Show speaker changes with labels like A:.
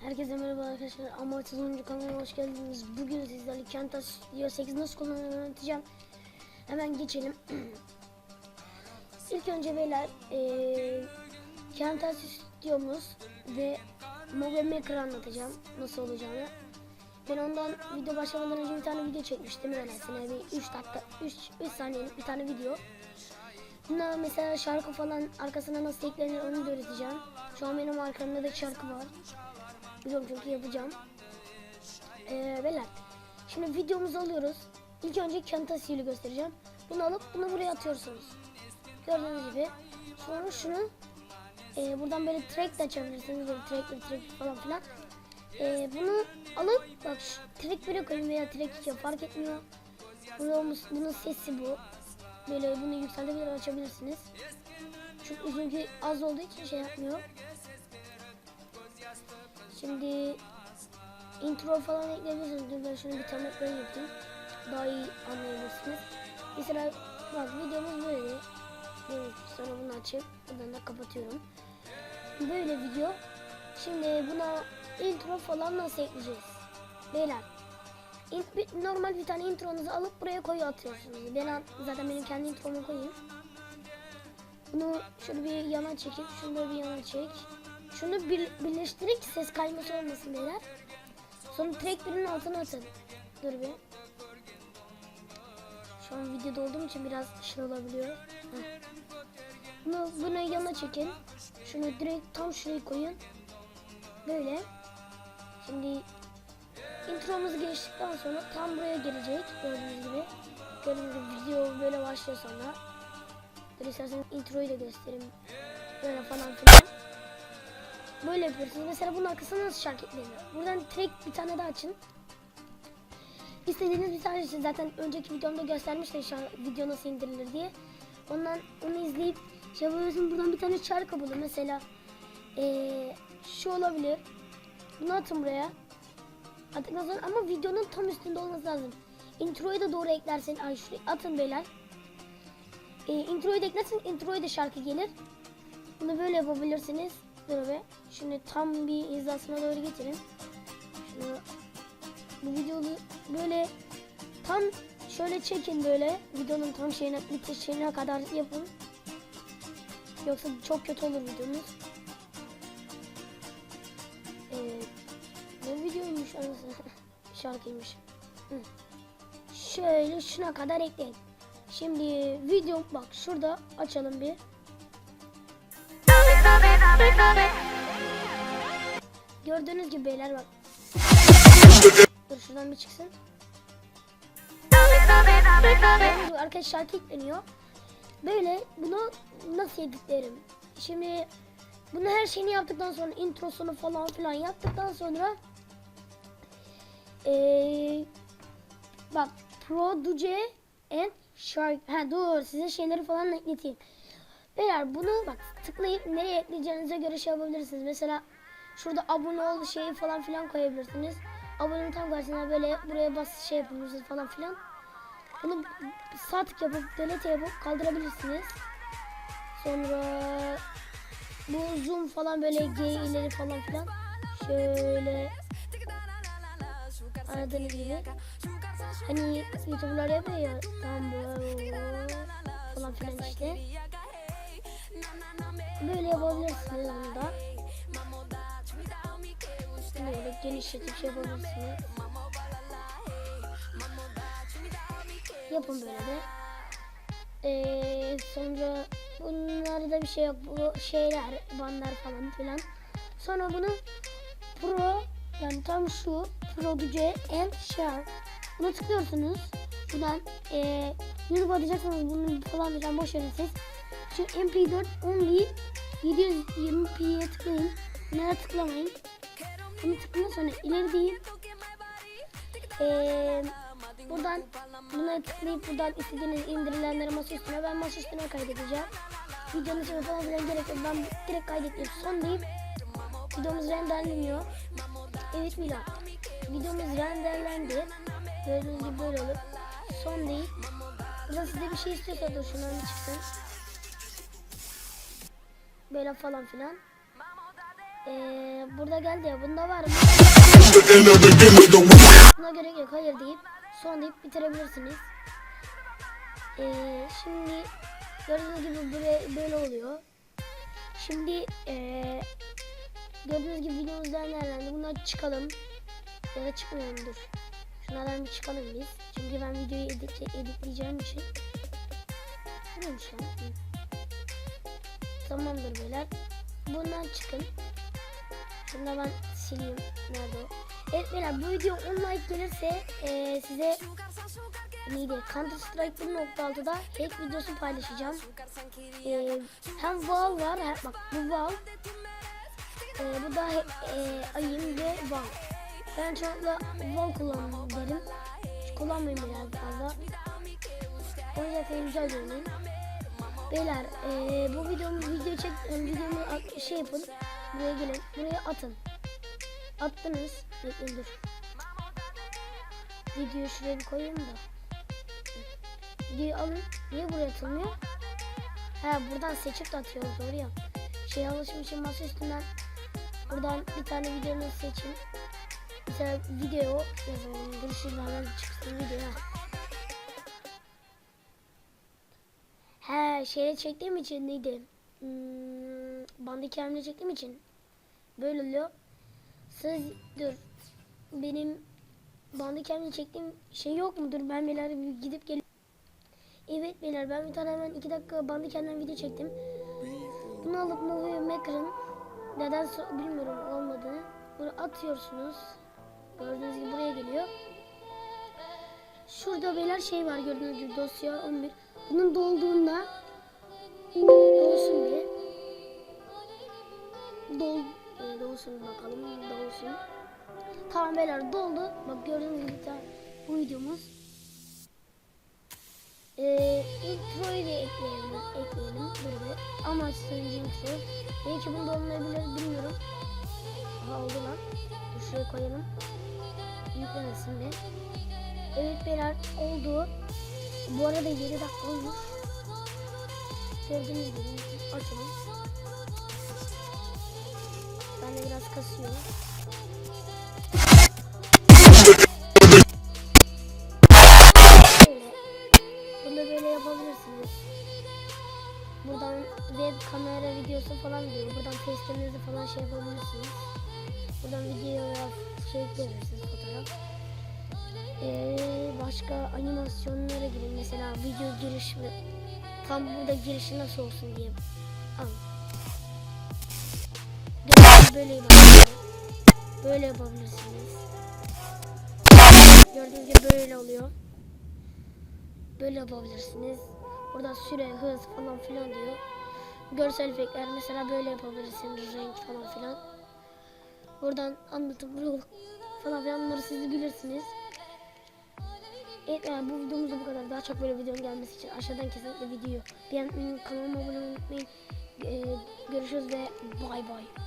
A: Herkese merhaba arkadaşlar. Amaçsız oyuncu kanalına hoş geldiniz. Bugün sizlerle Kentas Studio 8 nasıl kullanılır anlatacağım. Hemen geçelim. İlk önce beyler eee Kentas Studio'muz ve Mobile Maker anlatacağım nasıl olacağını. Ben ondan video başlamadan önce bir tane video çekmiştim öylesine bir 3 dakika 3 3 saniyelik bir tane video. Buna mesela şarkı falan arkasına nasıl eklenir onu da öğreteceğim. Şu an benim arkamda da şarkı var. Biliyorum çünkü yapacağım. Ee, beyler. Şimdi videomuzu alıyoruz. İlk önce Camtasia'yı göstereceğim. Bunu alıp bunu buraya atıyorsunuz. Gördüğünüz gibi. Sonra şunu e, buradan böyle track de açabilirsiniz. Böyle track, track falan filan. E, bunu alıp bak track 1'e koyun veya track 2'ye fark etmiyor. Bunun, bunun sesi bu. Böyle bunu yükseltebilir açabilirsiniz. Çünkü uzunki az olduğu için şey yapmıyor. Şimdi intro falan ekleyebilirsiniz. Dur ben şunu bir tane böyle yapayım. Daha iyi anlayabilirsiniz. Mesela bak videomuz böyle. Evet, sonra bunu açıp buradan da kapatıyorum. Böyle video. Şimdi buna intro falan nasıl ekleyeceğiz? Beyler. in- bir- normal bir tane intronuzu alıp buraya koyu atıyorsunuz. Ben at- zaten benim kendi intromu koyayım. Bunu şöyle bir yana çekip şunu da bir yana çek. Şunu bir, birleştirerek ses kayması olmasın beyler. Sonra track birinin altına atın. Dur bir. Şu an videoda olduğum için biraz şey olabiliyor. Heh. Bunu, bunu yana çekin. Şunu direkt tam şuraya koyun. Böyle. Şimdi intromuzu geçtikten sonra tam buraya gelecek. Gördüğünüz gibi. Gördüğünüz gibi video böyle başlıyor sonra. İsterseniz introyu da göstereyim. Böyle falan filan. Böyle yapıyorsunuz. Mesela bunun arkasına nasıl şarkı ekleniyor? Buradan track bir tane daha açın. İstediğiniz bir tane için zaten önceki videomda göstermiştim şu an video nasıl indirilir diye. Ondan onu izleyip şey yapıyorsun buradan bir tane şarkı bulun. Mesela eee, şu olabilir. Bunu atın buraya. Attıktan sonra ama videonun tam üstünde olması lazım. Introyu da doğru şuraya atın beyler. E, introyu da eklersin introyu da şarkı gelir. Bunu böyle yapabilirsiniz. Dur be. Şimdi tam bir hizasına doğru getirin. Şunu bu videoyu böyle tam şöyle çekin böyle videonun tam şeyine bitiş şeyine kadar yapın. Yoksa çok kötü olur videomuz. Anasını. Şarkıymış. Şöyle şuna kadar ekleyin. Şimdi video bak şurada açalım bir. Gördüğünüz gibi beyler bak. Dur şuradan bir çıksın. Arkadaş şarkı ekleniyor. Böyle bunu nasıl editlerim? Şimdi bunu her şeyini yaptıktan sonra introsunu falan filan yaptıktan sonra eee bak produce and shark ha dur size şeyleri falan ekleteyim. Beyler bunu bak tıklayıp nereye ekleyeceğinize göre şey yapabilirsiniz. Mesela şurada abone ol şeyi falan filan koyabilirsiniz. Abonenin tam karşısına böyle buraya bas şey yapabilirsiniz falan filan. Bunu sağ tık yapıp delete yapıp kaldırabilirsiniz. Sonra bu zoom falan böyle G ileri falan filan. Şöyle aradığınız gibi. Hani youtuberlar yapıyor ya tam böyle falan filan işte. Böyle yapabilirsiniz onu da. Böyle genişletip şey yapabilirsiniz. Yapın böyle de. Ee, sonra bunlarda bir şey yok. Bu şeyler, banlar falan filan. Sonra bunu Pro yani tam şu Produce and Share. Buna tıklıyorsunuz. Buradan ee, YouTube atacaksanız bunu falan filan boş verin siz. Şu MP4 only 720p'ye tıklayın. Bunlara tıklamayın. Bunu tıklayın sonra ileri değil. Ee, buradan buna tıklayıp buradan istediğiniz indirilenleri masa üstüne ben masa üstüne kaydedeceğim. Videonun içine falan filan gerek yok. Ben direkt kaydedip son deyip videomuz renderleniyor. Evet Mila. Videomuz renderlendi. Gördüğünüz gibi böyle olur. Son deyip Burada size bir şey istiyorsa dur şundan çıksın. Böyle falan filan. Ee, burada geldi ya bunda var mı? Buna gerek yok hayır deyip son deyip bitirebilirsiniz. Ee, şimdi gördüğünüz gibi böyle, böyle oluyor. Şimdi ee, gördüğünüz gibi videomuz değerlendi. Bundan çıkalım. Ya da çıkmayalım dur. Şunlardan bir çıkalım biz. Çünkü ben videoyu edit, editleyeceğim için. Neymiş lan? Tamamdır beyler. Bundan çıkın. Şunu da ben sileyim. Nerede o? Evet beyler bu video 10 like gelirse eee, size neydi? Counter Strike 1.6'da hack videosu paylaşacağım. Eee, hem Val var. Hem, bak bu Val. Eee, bu da eee ayım ve Val. Ben çoğunlukla Val kullanmam derim. Hiç kullanmayayım biraz fazla. O yüzden sen güzel oynayın. Beyler eee, bu videomu video çek yani videomu şey yapın. Buraya gelin. Buraya atın. Attınız. Bekleyin dur. Videoyu şuraya bir koyayım da. Videoyu alın. Niye buraya atılmıyor? Ha buradan seçip de atıyoruz doğru ya. Şey alışmışım masa üstünden. Buradan bir tane videonu seçin. Mesela video yazalım. Hemen çıksın video. He şeyle çektiğim için neydi? Hmm, bandikemle çektiğim için böyle oluyor. Siz dur. Benim bandikemle çektiğim şey yok mudur? Ben beyler gidip gel. Evet beyler ben bir tane hemen iki dakika bandikemden video çektim. Bunu alıp Movie Maker'ın neden bilmiyorum olmadığını bunu atıyorsunuz. Gördüğünüz gibi buraya geliyor. Şurada beyler şey var gördüğünüz gibi dosya 11. Bunun dolduğunda dolsun bir. Dol, e, dolsun bakalım dolsun. Tamam beyler doldu. Bak gördüğünüz gibi bu videomuz. Ee, introyu da ekleyelim. ekleyelim burada. Amaçlayıcı intro. Belki bunda olmayabilir bilmiyorum. Aha oldu lan. Şuraya koyalım. Yüklemesin bir. Evet beyler oldu. Bu arada 7 dakika olmuş. Gördüğünüz gibi açalım. Ben de biraz kasıyor. Web kamera videosu falan diyor. Buradan testlerinizi falan şey yapabilirsiniz. Buradan video veya şey ekleyebilirsiniz fotoğraf. Ee, başka animasyonlara girin. Mesela video giriş tam burada girişi nasıl olsun diye. Al. Böyle yapabilirsiniz. Böyle yapabilirsiniz. Gördüğünüz gibi böyle oluyor. Böyle yapabilirsiniz. Burada süre, hız falan filan diyor. Görsel efektler mesela böyle yapabilirsiniz. Renk falan filan. Buradan anlatım vlog falan filan bunları siz bilirsiniz. Evet yani bu videomuz da bu kadar. Daha çok böyle videonun gelmesi için aşağıdan kesinlikle videoyu beğenmeyi, kanalıma abone olmayı unutmayın. Ee, görüşürüz ve bay bay.